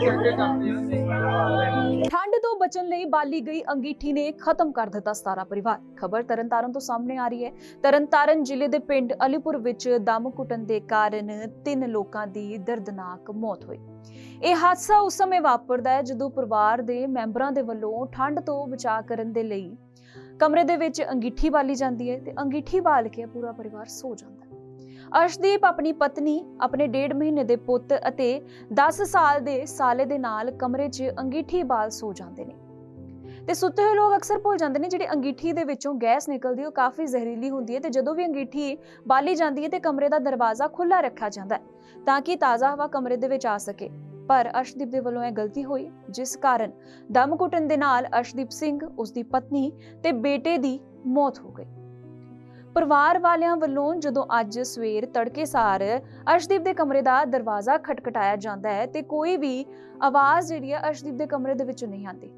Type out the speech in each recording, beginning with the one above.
ਠੰਡ ਤੋਂ ਬਚਣ ਲਈ ਬਾਲੀ ਗਈ ਅੰਗੀਠੀ ਨੇ ਖਤਮ ਕਰ ਦਿੱਤਾ ਸਤਾਰਾ ਪਰਿਵਾਰ। ਖਬਰ ਤਰਨਤਾਰਨ ਤੋਂ ਸਾਹਮਣੇ ਆ ਰਹੀ ਹੈ। ਤਰਨਤਾਰਨ ਜ਼ਿਲ੍ਹੇ ਦੇ ਪਿੰਡ ਅਲੀਪੁਰ ਵਿੱਚ ਦਮ ਘੁੱਟਣ ਦੇ ਕਾਰਨ ਤਿੰਨ ਲੋਕਾਂ ਦੀ ਦਰਦਨਾਕ ਮੌਤ ਹੋਈ। ਇਹ ਹਾਦਸਾ ਉਸ ਸਮੇਂ ਵਾਪਰਦਾ ਹੈ ਜਦੋਂ ਪਰਿਵਾਰ ਦੇ ਮੈਂਬਰਾਂ ਦੇ ਵੱਲੋਂ ਠੰਡ ਤੋਂ ਬਚਾਅ ਕਰਨ ਦੇ ਲਈ ਕਮਰੇ ਦੇ ਵਿੱਚ ਅੰਗੀਠੀ ਬਾਲੀ ਜਾਂਦੀ ਹੈ ਤੇ ਅੰਗੀਠੀ ਬਾਲ ਕੇ ਪੂਰਾ ਪਰਿਵਾਰ ਸੋ ਜਾਂਦਾ ਹੈ। ਅਰਸ਼ਦੀਪ ਆਪਣੀ ਪਤਨੀ, ਆਪਣੇ ਡੇਢ ਮਹੀਨੇ ਦੇ ਪੁੱਤ ਅਤੇ 10 ਸਾਲ ਦੇ ਸਾਲੇ ਦੇ ਨਾਲ ਕਮਰੇ 'ਚ ਅੰਗੀਠੀ ਬਾਲ ਸੋ ਜਾਂਦੇ ਨੇ। ਤੇ ਸੁੱਤੇ ਹੋਏ ਲੋਕ ਅਕਸਰ ਭੁੱਲ ਜਾਂਦੇ ਨੇ ਜਿਹੜੀ ਅੰਗੀਠੀ ਦੇ ਵਿੱਚੋਂ ਗੈਸ ਨਿਕਲਦੀ, ਉਹ ਕਾਫੀ ਜ਼ਹਿਰੀਲੀ ਹੁੰਦੀ ਹੈ ਤੇ ਜਦੋਂ ਵੀ ਅੰਗੀਠੀ ਬਾਲੀ ਜਾਂਦੀ ਹੈ ਤੇ ਕਮਰੇ ਦਾ ਦਰਵਾਜ਼ਾ ਖੁੱਲਾ ਰੱਖਿਆ ਜਾਂਦਾ ਹੈ ਤਾਂ ਕਿ ਤਾਜ਼ਾ ਹਵਾ ਕਮਰੇ ਦੇ ਵਿੱਚ ਆ ਸਕੇ। ਪਰ ਅਰਸ਼ਦੀਪ ਦੇ ਵੱਲੋਂ ਇਹ ਗਲਤੀ ਹੋਈ, ਜਿਸ ਕਾਰਨ ਦਮ ਘੁੱਟਣ ਦੇ ਨਾਲ ਅਰਸ਼ਦੀਪ ਸਿੰਘ ਉਸ ਦੀ ਪਤਨੀ ਤੇ ਬੇਟੇ ਦੀ ਮੌਤ ਹੋ ਗਈ। ਪਰਿਵਾਰ ਵਾਲਿਆਂ ਵੱਲੋਂ ਜਦੋਂ ਅੱਜ ਸਵੇਰ ਤੜਕੇ ਸਾਰ ਅਰਸ਼ਦੀਪ ਦੇ ਕਮਰੇ ਦਾ ਦਰਵਾਜ਼ਾ ਖਟਖਟਾਇਆ ਜਾਂਦਾ ਹੈ ਤੇ ਕੋਈ ਵੀ ਆਵਾਜ਼ ਜਿਹੜੀ ਹੈ ਅਰਸ਼ਦੀਪ ਦੇ ਕਮਰੇ ਦੇ ਵਿੱਚੋਂ ਨਹੀਂ ਆਉਂਦੀ।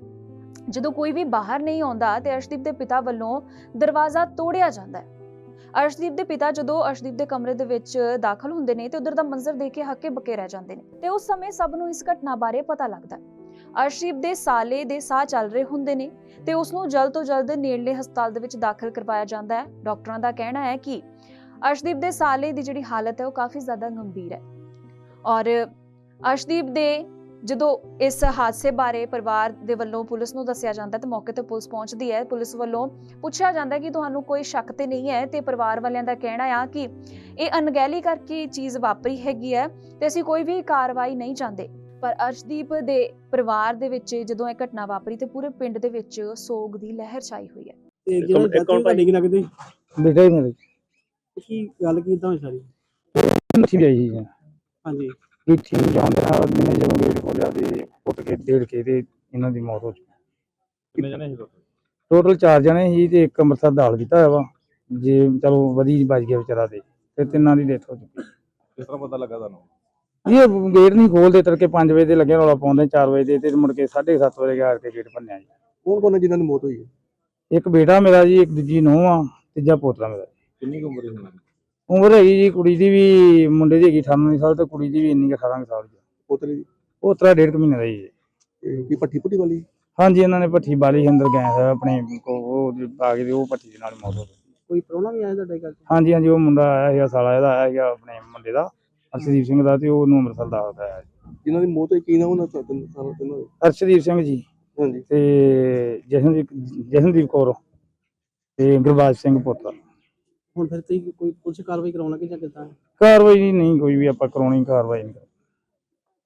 ਜਦੋਂ ਕੋਈ ਵੀ ਬਾਹਰ ਨਹੀਂ ਆਉਂਦਾ ਤੇ ਅਰਸ਼ਦੀਪ ਦੇ ਪਿਤਾ ਵੱਲੋਂ ਦਰਵਾਜ਼ਾ ਤੋੜਿਆ ਜਾਂਦਾ ਹੈ। ਅਰਸ਼ਦੀਪ ਦੇ ਪਿਤਾ ਜਦੋਂ ਅਰਸ਼ਦੀਪ ਦੇ ਕਮਰੇ ਦੇ ਵਿੱਚ ਦਾਖਲ ਹੁੰਦੇ ਨੇ ਤੇ ਉਧਰ ਦਾ ਮੰਜ਼ਰ ਦੇਖ ਕੇ ਹੱਕੇ ਬੱਕੇ ਰਹਿ ਜਾਂਦੇ ਨੇ ਤੇ ਉਸ ਸਮੇਂ ਸਭ ਨੂੰ ਇਸ ਘਟਨਾ ਬਾਰੇ ਪਤਾ ਲੱਗਦਾ ਅਰਸ਼ਦੀਪ ਦੇ ਸਾਲੇ ਦੇ ਸਾਹ ਚੱਲ ਰਹੇ ਹੁੰਦੇ ਨੇ ਤੇ ਉਸ ਨੂੰ ਜਲਦ ਤੋਂ ਜਲਦ ਨੇੜਲੇ ਹਸਪਤਾਲ ਦੇ ਵਿੱਚ ਦਾਖਲ ਕਰਵਾਇਆ ਜਾਂਦਾ ਹੈ। ਡਾਕਟਰਾਂ ਦਾ ਕਹਿਣਾ ਹੈ ਕਿ ਅਰਸ਼ਦੀਪ ਦੇ ਸਾਲੇ ਦੀ ਜਿਹੜੀ ਹਾਲਤ ਹੈ ਉਹ ਕਾਫੀ ਜ਼ਿਆਦਾ ਗੰਭੀਰ ਹੈ। ਔਰ ਅਰਸ਼ਦੀਪ ਦੇ ਜਦੋਂ ਇਸ ਹਾਦਸੇ ਬਾਰੇ ਪਰਿਵਾਰ ਦੇ ਵੱਲੋਂ ਪੁਲਿਸ ਨੂੰ ਦੱਸਿਆ ਜਾਂਦਾ ਹੈ ਤੇ ਮੌਕੇ ਤੇ ਪੁਲਿਸ ਪਹੁੰਚਦੀ ਹੈ। ਪੁਲਿਸ ਵੱਲੋਂ ਪੁੱਛਿਆ ਜਾਂਦਾ ਹੈ ਕਿ ਤੁਹਾਨੂੰ ਕੋਈ ਸ਼ੱਕ ਤੇ ਨਹੀਂ ਹੈ ਤੇ ਪਰਿਵਾਰ ਵਾਲਿਆਂ ਦਾ ਕਹਿਣਾ ਆ ਕਿ ਇਹ ਅਣਗਹਿਲੀ ਕਰਕੇ ਚੀਜ਼ ਵਾਪਰੀ ਹੈਗੀ ਹੈ ਤੇ ਅਸੀਂ ਕੋਈ ਵੀ ਕਾਰਵਾਈ ਨਹੀਂ ਚਾਹੁੰਦੇ। ਪਰ ਅਰਸ਼ਦੀਪ ਦੇ ਪਰਿਵਾਰ ਦੇ ਵਿੱਚ ਜਦੋਂ ਇਹ ਘਟਨਾ ਵਾਪਰੀ ਤੇ ਪੂਰੇ ਪਿੰਡ ਦੇ ਵਿੱਚ ਸੋਗ ਦੀ ਲਹਿਰ ਛਾਈ ਹੋਈ ਹੈ। ਤੇ ਜਿਹੜਾ ਡੈਥ ਹੋਈ ਤੁਹਾਡੀ ਕੀ ਲੱਗਦੀ? ਬੇਟਾ ਹੀ ਮੇਰੇ ਕੀ ਗੱਲ ਕਿਦਾਂ ਹੋਈ ਸਾਰੀ? ਮਿੱਠੀ ਗਈ ਸੀ ਹਾਂਜੀ। ਮਿੱਠੀ ਨੂੰ ਜਾਂਦੇ ਮੈਨੇ ਜਦੋਂ ਤੇ ਉੱਠ ਕੇ ਤੇ ਇਹਨਾਂ ਦੀ ਮੌਤ ਹੋ ਚੁੱਕੀ। ਕਿੰਨੇ ਜਣੇ ਸੀ ਲੋਕ ਟੋਟਲ 4 ਜਣੇ ਸੀ ਤੇ ਇੱਕ ਅੰਮ੍ਰਿਤਸਰ ਦਾਲ ਕੀਤਾ ਹੋਇਆ ਵਾ। ਜੇ ਚਲੋ ਵਧੀ ਬਚ ਗਿਆ ਵਿਚਾਰਾ ਤੇ ਤੇ ਤਿੰਨਾਂ ਦੀ ਡੈਥ ਹੋ ਚੁੱਕੀ। ਕਿਸ ਤਰ੍ਹਾਂ ਪਤਾ ਲੱਗਾ ਤੁਹਾਨੂੰ? ਇਹ ਗੇਟ ਨਹੀਂ ਖੋਲਦੇ ਤੜਕੇ 5 ਵਜੇ ਦੇ ਲੱਗੇ ਰੌਲਾ ਪਾਉਂਦੇ 4 ਵਜੇ ਦੇ ਤੇ ਮੁੜ ਕੇ 7:30 ਵਜੇ ਆ ਕੇ ਗੇਟ ਭੰਨਿਆ ਜੀ। ਕੌਣ ਕੌਣ ਹੈ ਜਿਨ੍ਹਾਂ ਦੀ ਮੌਤ ਹੋਈ ਹੈ? ਇੱਕ ਬੇਟਾ ਮੇਰਾ ਜੀ ਇੱਕ ਦੂਜੀ ਨੂੰਹ ਆ ਤੀਜਾ ਪੋਤਰਾ ਮੇਰਾ ਕਿੰਨੀ ਕੁ ਉਮਰ ਸੀ ਉਹਨਾਂ ਦੀ? ਉਮਰ ਹੈਗੀ ਜੀ ਕੁੜੀ ਦੀ ਵੀ ਮੁੰਡੇ ਦੀ ਹੈਗੀ 18 ਸਾਲ ਤੇ ਕੁੜੀ ਦੀ ਵੀ ਇੰਨੀ ਕੁ 18 ਕੁ ਸਾਲ ਦੀ ਪੋਤਰੇ ਦੀ? ਪੋਤਰਾ ਡੇਢ ਕੁ ਮਹੀਨੇ ਦਾ ਜੀ ਕੀ ਪੱਠੀ ਪੁੱਟੀ ਵਾਲੀ? ਹਾਂਜੀ ਇਹਨਾਂ ਨੇ ਭੱਠੀ ਬਾਲੀ ਅੰਦਰ ਗਏ ਹੋਏ ਆਪਣੇ ਕੋ- ਉਹ ਆ ਤੇ ਉਹ ਭੱਠੀ ਦੇ ਨਾਲ ਮੌਤ ਹੋ ਗਈ। ਕੋਈ ਪ੍ਰਾਹੁਣਾ ਵੀ ਆਇਆ ਤੁਹਾਡੇ ਘਰ ਹਾਂਜੀ ਹਾਂਜੀ ਉਹ ਮੁੰਡਾ ਆਇਆ ਸੀਗਾ ਸਾਲਾ ਇਹਦਾ ਆਇਆ ਸੀਗਾ ਆਪਣੇ ਮੁੰਡੇ ਦਾ ਅਰਸ਼ਦੀਪ ਸਿੰਘ ਦਾ ਤੇ ਉਹਨੂੰ ਅੰਮ੍ਰਿਤਸਰ ਦਾ ਆਇਆ ਸੀ। ਜਿਨ੍ਹਾਂ ਦੀ ਮੌਤ ਹੋਈ ਕੀ ਨਾ ਉਹਨਾਂ ਤੋਂ ਤਿੰਨ ਸਾਲ ਤਿੰਨ ਹੋਏ। ਅਰਸ਼ਦੀਪ ਸਿੰਘ ਜੀ ਹਾਂਜੀ। ਤੇ ਜਸ਼ਨਦੀਪ ਜਸ਼ਨਦੀਪ ਕੌਰ ਤੇ ਗੁਰਬਾਜ ਸਿੰਘ ਪੁੱਤਰ ਹੁਣ ਫਿਰ ਤੁਸੀਂ ਕੋਈ ਪੁਲਿਸ ਕਾਰਵਾਈ ਕਰਾਉਣਾ ਕਿ ਜਾਂ ਕਿੱਦਾਂ? ਕਾਰਵਾਈ ਨਹੀਂ ਕੋਈ ਵੀ ਆਪਾਂ ਕਰਾਉਣੀ ਕਾਰਵਾਈ ਨਹੀਂ।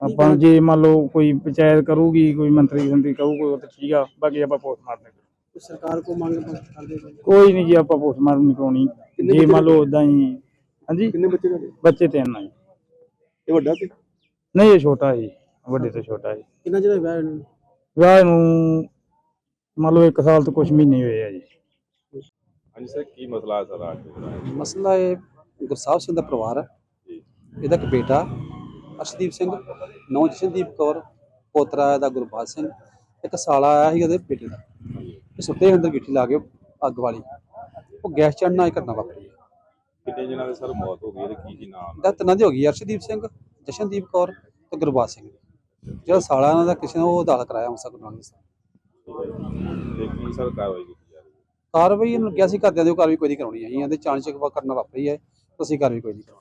ਆਪਾਂ ਨੂੰ ਜੇ ਮੰਨ ਲਓ ਕੋਈ ਪੰਚਾਇਤ ਕਰੂਗੀ ਕੋਈ ਮੰਤਰੀ ਸੰਤਰੀ ਕਰੂਗਾ ਉਹ ਤਾਂ ਠੀਕ ਆ ਬਾਕੀ ਆਪਾਂ ਪੋਸਟਮਾਰਟਮ ਕਰਾਂਗੇ। ਸਰਕਾਰ ਕੋ ਮੰਗ ਕਰਦੇ? ਕੋਈ ਨਹੀਂ ਜੀ ਆਪਾਂ ਪੋਸਟਮਾਰਟਮ ਨਹੀਂ ਕਰਾਉਣੀ। ਜੇ ਮੰਨ ਲਓ ਉਦਾਂ ਹੀ ਹਾਂਜੀ? ਕਿੰਨੇ ਬੱਚੇ ਤੁਹਾਡੇ? ਬੱਚੇ ਤਿੰਨ ਆ ਜੀ। ਇਹ ਵੱਡਾ ਸੀ? ਨਹੀਂ ਇਹ ਛੋਟਾ ਜੀ ਵੱਡੇ ਤੋਂ ਛੋਟਾ ਜੀ। ਕਿੰਨਾ ਜਿਹੜਾ ਵਿਆਹ ਹੋਇਆ ਇਹਨੂੰ? ਵਿਆਹ ਨੂੰ ਮੰਨ ਲਓ 1 ਸਾਲ ਤੋਂ ਕੁਝ ਮਹੀਨੇ ਹੋਏ ਆ ਜੀ। ਹਾਂਜੀ ਸਰ ਕੀ ਮਸਲਾ ਹੈ ਸਾਰਾ? ਅੱਜ? ਮਸਲਾ ਇਹ ਗੁਰਸਾਹਿਬ ਸਿੰਘ ਦਾ ਪਰਿਵਾਰ ਹੈ। ਇਹਦਾ ਇੱਕ ਬੇਟਾ ਅਰਸ਼ਦੀਪ ਸਿੰਘ ਨੌ ਜਸ਼ਨਦੀਪ ਕੌਰ ਪੋਤਰਾ ਇਹਦਾ ਗੁਰਬਾਜ ਸਿੰਘ ਇੱਕ ਸਾਲਾ ਆਇਆ ਸੀ ਉਹਦੇ ਬੇਟੇ ਦਾ। ਇਹ ਸੁੱਤੇ ਅੰਦਰ ਗਿੱਠੀ ਲਾ ਕੇ ਅੱਗ ਵਾਲੀ ਉਹ ਗੈਸ ਚੜਨਾ ਇਹ ਘਟਨਾ ਵਾਪਰੀ। ਜਣਾਂ ਦੇ ਸਰ ਮੌਤ ਹੋ ਗਈ ਤੇ ਕੀ ਕੀ ਨਾਮ? ਦਾ ਤਿੰਨਾਂ ਦੀ ਹੋ ਗਈ ਅਰਸ਼ਦੀਪ ਸਿੰਘ ਜਸ਼ਨਦੀਪ ਕੌਰ ਤੇ ਗੁਰਬਾਜ ਸਿੰਘ। ਜਿਹੜਾ ਸਾਲਾ ਇਹਨਾਂ ਦਾ ਕਿਸੇ ਨੇ ਉਹ ਦਾਖਲ ਕਰਾਇਆ ਮਸਾ ਗੁਰਨਾਨੀ ਤੇ ਕੀ ਸਰ ਕਾਰਵਾਈ ਕੀਤੀ ਜਾ ਰਹੀ ਹੈ? ਕਾਰਵਾਈ ਇਹਨੂੰ ਕਿਹਾ ਸੀ ਘਰਦਿਆਂ ਦੇ ਕਾਰਵਾਈ ਕੋਈ ਨਹੀਂ ਕਰਾਉਣੀ ਹੈ। ਅਸੀਂ ਇਹਦੇ ਚਾਂਚਕ ਕਰਨ ਵਾਪਰੀ ਹੈ। ਅਸੀਂ ਕਾਰਵਾਈ ਕੋਈ ਨਹੀਂ ਕਰਾਉਣੀ।